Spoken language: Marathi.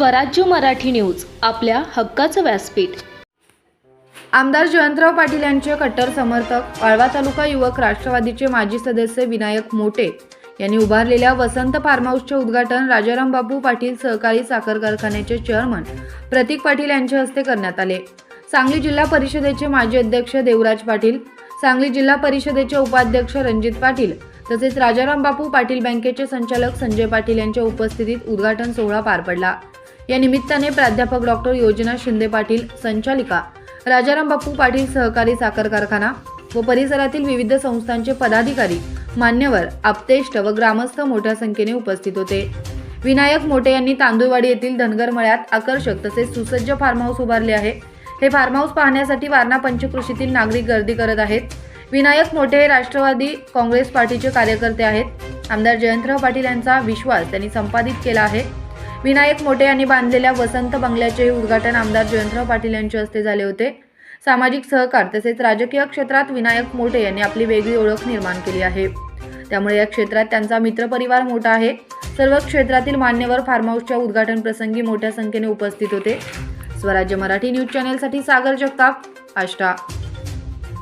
स्वराज्य मराठी न्यूज आपल्या हक्काचं व्यासपीठ. आमदार जयंतराव पाटील यांचे कट्टर समर्थक वाळवा तालुका युवक राष्ट्रवादीचे माजी सदस्य विनायक मोटे यांनी उभारलेल्या वसंत फार्म हाऊसचे उद्घाटन राजाराम बापू पाटील सहकारी साखर कारखान्याचे चेअरमन प्रतीक पाटील यांच्या हस्ते करण्यात आले. सांगली जिल्हा परिषदेचे माजी अध्यक्ष देवराज पाटील सांगली जिल्हा परिषदेचे उपाध्यक्ष रणजित पाटील तसेच राजाराम बापू पाटील बँकेचे संचालक संजय पाटील यांच्या उपस्थितीत उद्घाटन सोहळा पार पडला. या निमित्ताने प्राध्यापक डॉक्टर योजना शिंदे पाटील संचालिका राजाराम बापू पाटील सहकारी साखर कारखाना व परिसरातील विविध संस्थांचे पदाधिकारी मान्यवर आप्तेष्ट व ग्रामस्थ मोठ्या संख्येने उपस्थित होते. विनायक मोटे यांनी तांदूळवाडी येथील धनगर मळ्यात आकर्षक तसेच सुसज्ज फार्म हाऊस उभारले आहे. हे फार्म हाऊस पाहण्यासाठी वारणा पंचकृषीतील नागरिक गर्दी करत आहेत. विनायक मोठे हे राष्ट्रवादी काँग्रेस पार्टीचे कार्यकर्ते आहेत. आमदार जयंतराव पाटील यांचा विश्वास त्यांनी संपादित केला आहे. विनायक मोठे यांनी बांधलेल्या वसंत बंगल्याचे उद्घाटन आमदार जयंतराव पाटील यांच्या हस्ते झाले होते. सामाजिक सहकार तसेच राजकीय क्षेत्रात विनायक मोठे यांनी आपली वेगळी ओळख निर्माण केली आहे. त्यामुळे या क्षेत्रात त्यांचा मित्रपरिवार मोठा आहे. सर्व क्षेत्रातील मान्यवर फार्म हाऊसच्या उद्घाटन प्रसंगी मोठ्या संख्येने उपस्थित होते. स्वराज्य मराठी न्यूज चॅनेलसाठी सागर जगताप आष्टा.